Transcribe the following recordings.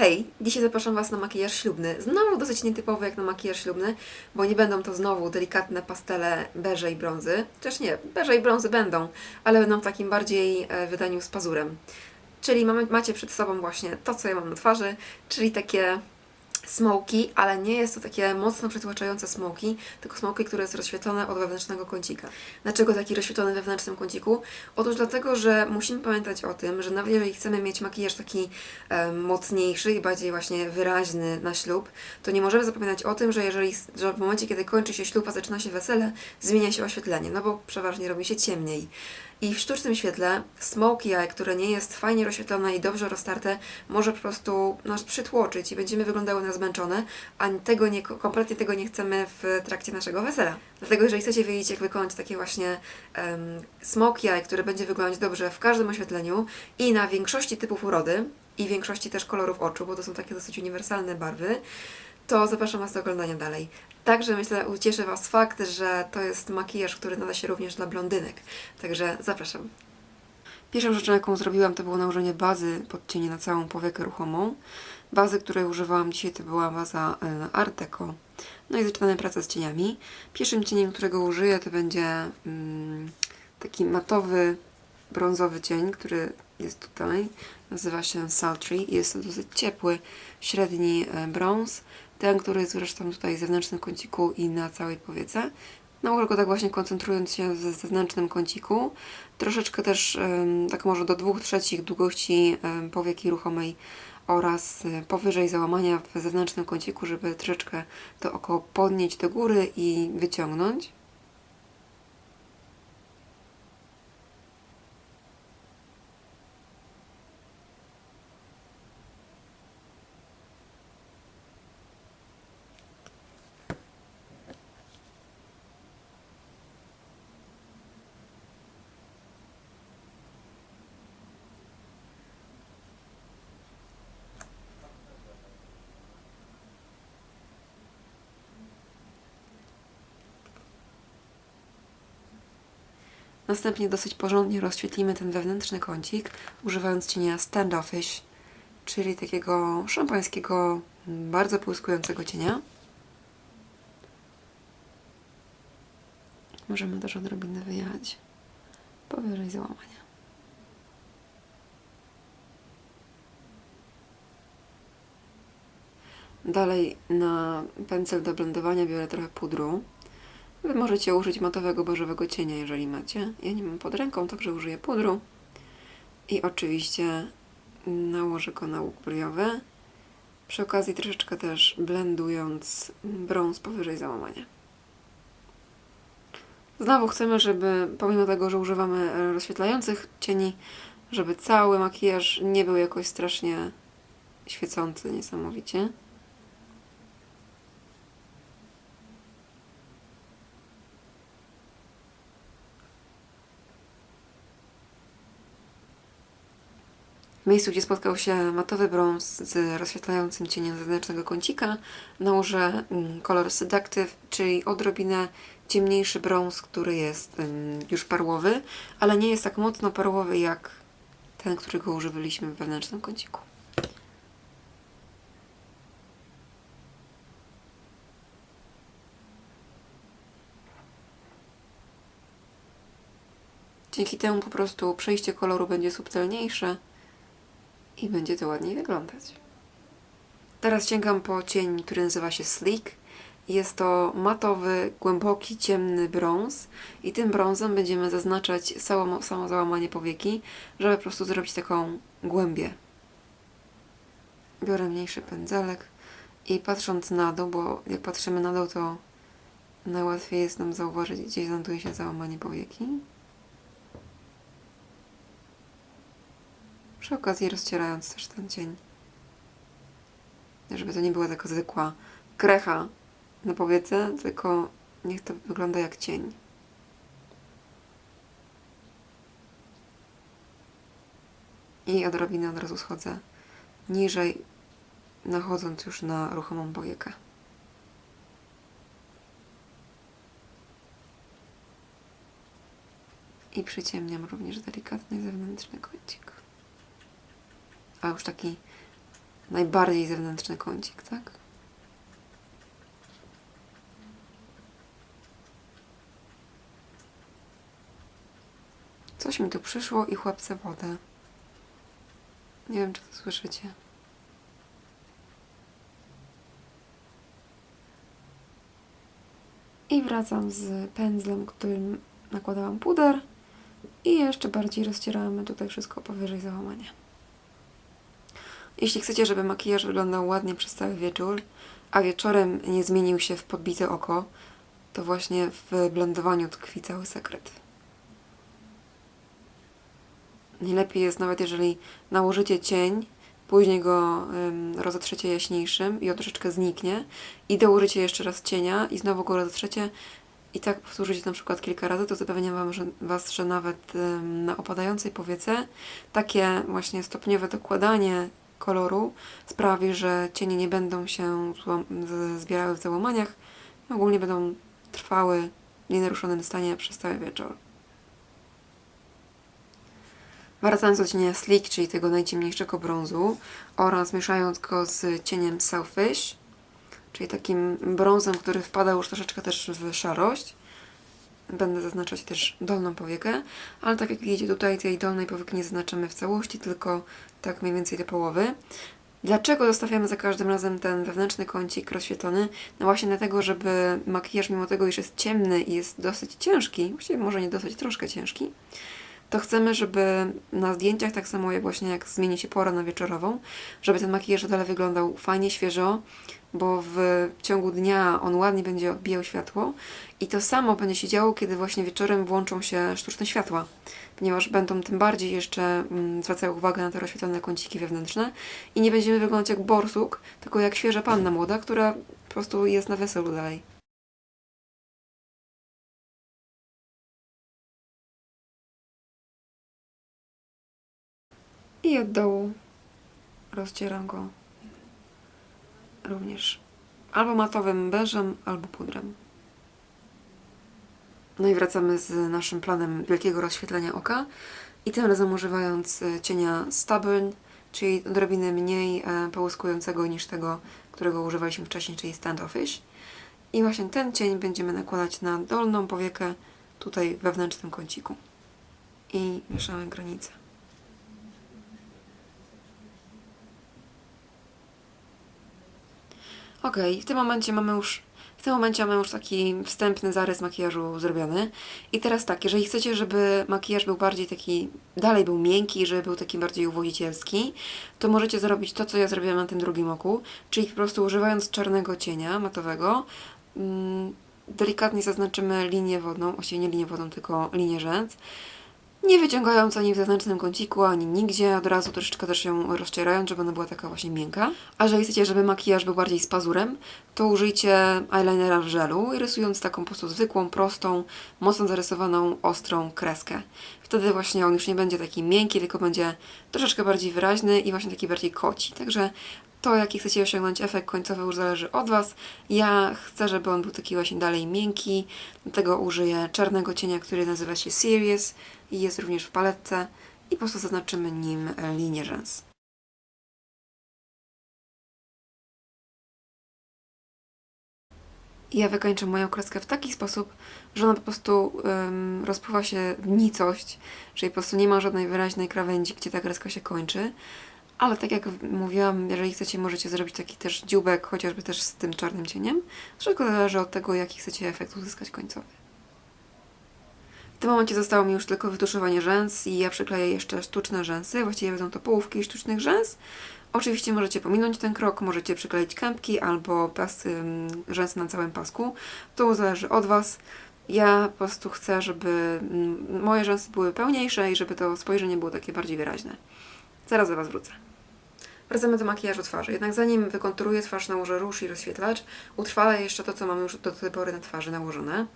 Hej, dzisiaj zapraszam Was na makijaż ślubny. Znowu dosyć nietypowy jak na makijaż ślubny, bo nie będą to znowu delikatne pastele beże i brązy. Chociaż nie, beże i brązy będą, ale będą w takim bardziej e, wydaniu z pazurem. Czyli mamy, macie przed sobą właśnie to, co ja mam na twarzy, czyli takie smoki, ale nie jest to takie mocno przytłaczające smoki, tylko smoki, które jest rozświetlone od wewnętrznego kącika. Dlaczego taki rozświetlony we wewnętrznym kąciku? Otóż dlatego, że musimy pamiętać o tym, że nawet jeżeli chcemy mieć makijaż taki e, mocniejszy i bardziej właśnie wyraźny na ślub, to nie możemy zapominać o tym, że jeżeli że w momencie, kiedy kończy się ślub, a zaczyna się wesele, zmienia się oświetlenie, no bo przeważnie robi się ciemniej. I w sztucznym świetle smoky eye, które nie jest fajnie rozświetlone i dobrze roztarte, może po prostu nas przytłoczyć i będziemy wyglądały na zmęczone, a tego nie, kompletnie tego nie chcemy w trakcie naszego wesela. Dlatego jeżeli chcecie wiedzieć, jak wykonać takie właśnie um, smoky eye, które będzie wyglądać dobrze w każdym oświetleniu i na większości typów urody i większości też kolorów oczu, bo to są takie dosyć uniwersalne barwy, to zapraszam Was do oglądania dalej. Także myślę, ucieszy Was fakt, że to jest makijaż, który nada się również dla blondynek. Także zapraszam. Pierwszą rzeczą, jaką zrobiłam, to było nałożenie bazy pod cienie na całą powiekę ruchomą. Bazy, której używałam dzisiaj, to była baza e, Art Deco. No i zaczynamy pracę z cieniami. Pierwszym cieniem, którego użyję, to będzie mm, taki matowy, brązowy cień, który jest tutaj. Nazywa się Sultry jest to dosyć ciepły, średni e, brąz. Ten, który jest zresztą tutaj w zewnętrznym kąciku i na całej powiece. Nałożę go tak właśnie koncentrując się w zewnętrznym kąciku. Troszeczkę też tak może do 2 trzecich długości powieki ruchomej oraz e, powyżej załamania w zewnętrznym kąciku, żeby troszeczkę to oko podnieść do góry i wyciągnąć. Następnie dosyć porządnie rozświetlimy ten wewnętrzny kącik, używając cienia standoffish, czyli takiego szampańskiego, bardzo połyskującego cienia. Możemy też odrobinę wyjechać powyżej załamania. Dalej na pędzel do blendowania biorę trochę pudru. Wy możecie użyć matowego beżowego cienia, jeżeli macie. Ja nie mam pod ręką, także użyję pudru. I oczywiście nałożę go na łuk brwiowy. Przy okazji troszeczkę też blendując brąz powyżej załamania. Znowu chcemy, żeby pomimo tego, że używamy rozświetlających cieni, żeby cały makijaż nie był jakoś strasznie świecący niesamowicie. Miejscu, gdzie spotkał się matowy brąz z rozświetlającym cieniem zewnętrznego kącika, nałożę mm, kolor Seductive, czyli odrobinę ciemniejszy brąz, który jest ym, już perłowy, ale nie jest tak mocno perłowy jak ten, którego używaliśmy w wewnętrznym kąciku. Dzięki temu po prostu przejście koloru będzie subtelniejsze i będzie to ładniej wyglądać. Teraz sięgam po cień, który nazywa się Sleek. Jest to matowy, głęboki, ciemny brąz i tym brązem będziemy zaznaczać samo, samo załamanie powieki, żeby po prostu zrobić taką głębię. Biorę mniejszy pędzelek i patrząc na dół, bo jak patrzymy na dół, to najłatwiej jest nam zauważyć, gdzie znajduje się załamanie powieki. Przy okazji rozcierając też ten cień. Żeby to nie była taka zwykła krecha na powiece, tylko niech to wygląda jak cień. I odrobinę od razu schodzę niżej, nachodząc już na ruchomą powiekę. I przyciemniam również delikatny zewnętrzny kącik a już taki najbardziej zewnętrzny kącik, tak? Coś mi tu przyszło i chłopcę wodę. Nie wiem, czy to słyszycie. I wracam z pędzlem, którym nakładałam puder i jeszcze bardziej rozcieramy tutaj wszystko powyżej załamania. Jeśli chcecie, żeby makijaż wyglądał ładnie przez cały wieczór, a wieczorem nie zmienił się w podbite oko, to właśnie w blendowaniu tkwi cały sekret. Najlepiej jest nawet jeżeli nałożycie cień, później go ym, rozetrzecie jaśniejszym i on troszeczkę zniknie i dołożycie jeszcze raz cienia i znowu go rozetrzecie i tak powtórzycie na przykład kilka razy, to zapewniam wam, że, Was, że nawet ym, na opadającej powiece takie właśnie stopniowe dokładanie koloru sprawi, że cienie nie będą się zbierały w załamaniach, ogólnie będą trwały w nienaruszonym stanie przez cały wieczór. Wracając do cienia Sleek, czyli tego najciemniejszego brązu oraz mieszając go z cieniem Selfish, czyli takim brązem, który wpada już troszeczkę też w szarość. Będę zaznaczać też dolną powiekę, ale tak jak widzicie tutaj tej dolnej powieki nie zaznaczamy w całości, tylko tak mniej więcej do połowy. Dlaczego zostawiamy za każdym razem ten wewnętrzny kącik rozświetlony? No właśnie dlatego, żeby makijaż, mimo tego, iż jest ciemny i jest dosyć ciężki, właściwie może nie dosyć, troszkę ciężki, to chcemy, żeby na zdjęciach, tak samo jak właśnie jak zmieni się pora na wieczorową, żeby ten makijaż dalej wyglądał fajnie, świeżo, bo w ciągu dnia on ładnie będzie odbijał światło i to samo będzie się działo, kiedy właśnie wieczorem włączą się sztuczne światła, ponieważ będą tym bardziej jeszcze mm, zwracały uwagę na te rozświetlone kąciki wewnętrzne i nie będziemy wyglądać jak borsuk, tylko jak świeża panna młoda, która po prostu jest na weselu dalej. I od dołu rozcieram go również albo matowym beżem, albo pudrem. No i wracamy z naszym planem wielkiego rozświetlenia oka i tym razem używając e, cienia Stubborn, czyli odrobinę mniej e, połyskującego niż tego, którego używaliśmy wcześniej, czyli Standoffish. I właśnie ten cień będziemy nakładać na dolną powiekę, tutaj wewnętrznym kąciku. I mieszamy granice. Ok, w tym momencie mamy już w tym momencie mamy już taki wstępny zarys makijażu zrobiony. I teraz tak, jeżeli chcecie, żeby makijaż był bardziej taki, dalej był miękki, żeby był taki bardziej uwodzicielski, to możecie zrobić to, co ja zrobiłam na tym drugim oku, czyli po prostu używając czarnego cienia matowego, mm, delikatnie zaznaczymy linię wodną, właściwie nie linię wodną, tylko linię rzęs. Nie wyciągając ani w zewnętrznym kąciku, ani nigdzie, od razu troszeczkę też ją rozcierając, żeby ona była taka właśnie miękka. A jeżeli chcecie, żeby makijaż był bardziej z pazurem, to użyjcie eyelinera w żelu i rysując taką po prostu zwykłą, prostą, mocno zarysowaną, ostrą kreskę. Wtedy właśnie on już nie będzie taki miękki, tylko będzie troszeczkę bardziej wyraźny i właśnie taki bardziej koci. Także to, jaki chcecie osiągnąć efekt końcowy, już zależy od Was. Ja chcę, żeby on był taki właśnie dalej miękki, dlatego użyję czarnego cienia, który nazywa się Serious i jest również w paletce i po prostu zaznaczymy nim linię rzęs. Ja wykończę moją kreskę w taki sposób, że ona po prostu rozpływa się w nicość, czyli po prostu nie ma żadnej wyraźnej krawędzi, gdzie ta kreska się kończy. Ale tak jak mówiłam, jeżeli chcecie, możecie zrobić taki też dziubek, chociażby też z tym czarnym cieniem. Wszystko zależy od tego, jaki chcecie efekt uzyskać końcowy. W tym momencie zostało mi już tylko wytuszowanie rzęs i ja przykleję jeszcze sztuczne rzęsy. Właściwie będą to połówki sztucznych rzęs. Oczywiście możecie pominąć ten krok, możecie przykleić kępki albo pas, ym, rzęsy na całym pasku. To zależy od Was. Ja po prostu chcę, żeby mm, moje rzęsy były pełniejsze i żeby to spojrzenie było takie bardziej wyraźne. Zaraz do Was wrócę. Wracamy do makijażu twarzy. Jednak zanim wykonturuję twarz, nałożę róż i rozświetlacz, utrwalę jeszcze to, co mam już do tej pory na twarzy nałożone.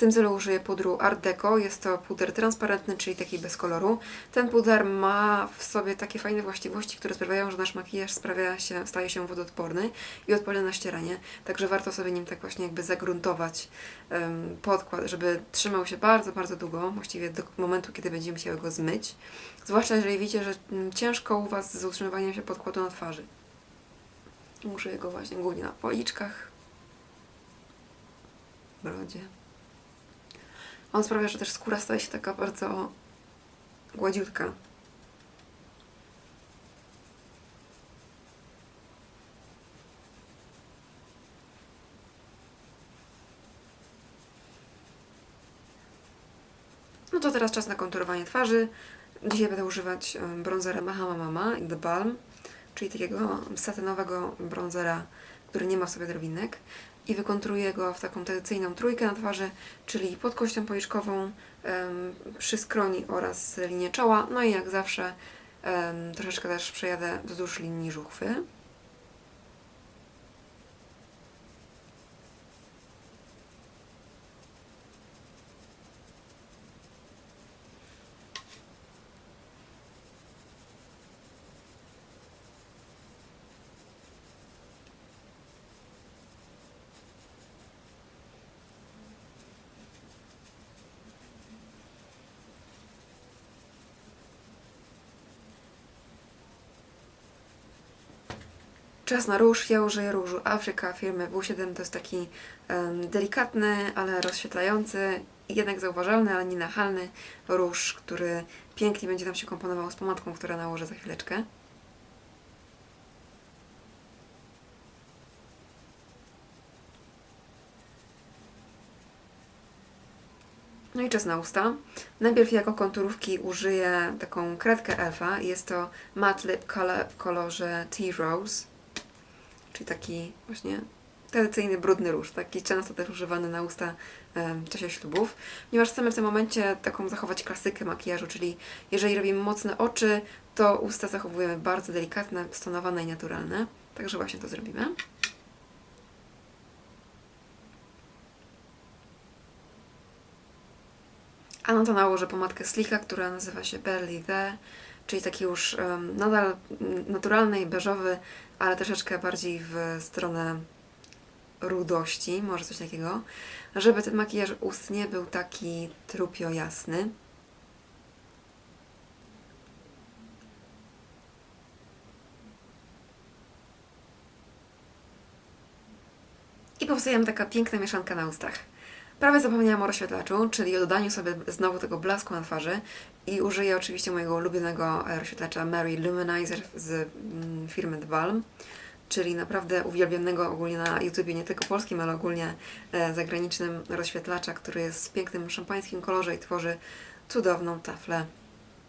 Tym celu użyję pudru Art Deco. Jest to puder transparentny, czyli taki bez koloru. Ten puder ma w sobie takie fajne właściwości, które sprawiają, że nasz makijaż sprawia się, staje się wodoodporny i odporny na ścieranie. Także warto sobie nim tak właśnie jakby zagruntować um, podkład, żeby trzymał się bardzo, bardzo długo, właściwie do momentu, kiedy będziemy chciały go zmyć. Zwłaszcza jeżeli widzicie, że mm, ciężko u Was z utrzymywaniem się podkładu na twarzy. Użyję go właśnie głównie na policzkach, brodzie. On sprawia, że też skóra staje się taka bardzo gładziutka. No to teraz czas na konturowanie twarzy. Dzisiaj będę używać bronzera Mahama Mama The Balm, czyli takiego satynowego bronzera, który nie ma w sobie drobinek. I wykonturuję go w taką tradycyjną trójkę na twarzy, czyli pod kością policzkową, przy skroni oraz linię czoła. No i jak zawsze troszeczkę też przejadę wzdłuż linii żuchwy. Czas na róż. Ja użyję różu Afryka firmy W7. To jest taki em, delikatny, ale rozświetlający, jednak zauważalny, ale nie nachalny róż, który pięknie będzie nam się komponował z pomadką, która nałożę za chwileczkę. No i czas na usta. Najpierw jako konturówki użyję taką kredkę Elfa. Jest to Matte Lip Color w kolorze Tea Rose czyli taki właśnie tradycyjny brudny róż, taki często też używany na usta w czasie ślubów, ponieważ chcemy w tym momencie taką zachować klasykę makijażu, czyli jeżeli robimy mocne oczy, to usta zachowujemy bardzo delikatne, stonowane i naturalne. Także właśnie to zrobimy. A na to nałożę pomadkę Slicka, która nazywa się Belly The, czyli taki już nadal naturalny i beżowy, ale troszeczkę bardziej w stronę rudości, może coś takiego, żeby ten makijaż ust nie był taki trupio jasny. I powstaje nam taka piękna mieszanka na ustach. Prawie zapomniałam o rozświetlaczu, czyli o dodaniu sobie znowu tego blasku na twarzy i użyję oczywiście mojego ulubionego e, rozświetlacza Mary Luminizer z mm, firmy The czyli naprawdę uwielbionego ogólnie na YouTubie, nie tylko polskim, ale ogólnie e, zagranicznym rozświetlacza, który jest w pięknym szampańskim kolorze i tworzy cudowną taflę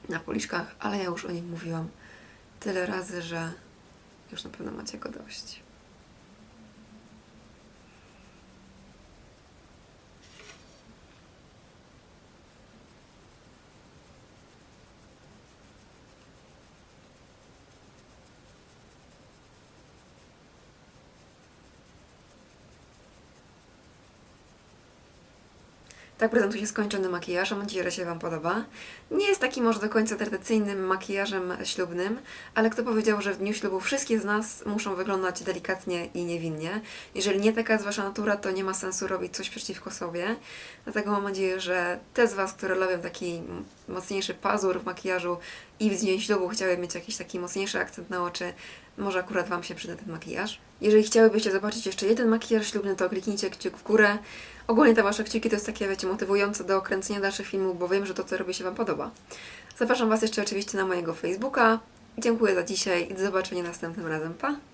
na policzkach, ale ja już o nim mówiłam tyle razy, że już na pewno macie go dość. Tak prezentuje skończony makijaż. Mam nadzieję, że się Wam podoba. Nie jest taki może do końca tradycyjnym makijażem ślubnym, ale kto powiedział, że w dniu ślubu wszystkie z nas muszą wyglądać delikatnie i niewinnie. Jeżeli nie taka jest Wasza natura, to nie ma sensu robić coś przeciwko sobie. Dlatego mam nadzieję, że te z Was, które lubią taki mocniejszy pazur w makijażu i w dzień ślubu chciały mieć jakiś taki mocniejszy akcent na oczy, może akurat Wam się przyda ten makijaż. Jeżeli chciałybyście zobaczyć jeszcze jeden makijaż ślubny, to kliknijcie kciuk w górę. Ogólnie te Wasze kciuki to jest takie, wiecie, motywujące do kręcenia dalszych filmów, bo wiem, że to, co robię, się Wam podoba. Zapraszam Was jeszcze oczywiście na mojego Facebooka. Dziękuję za dzisiaj i do zobaczenia następnym razem. Pa!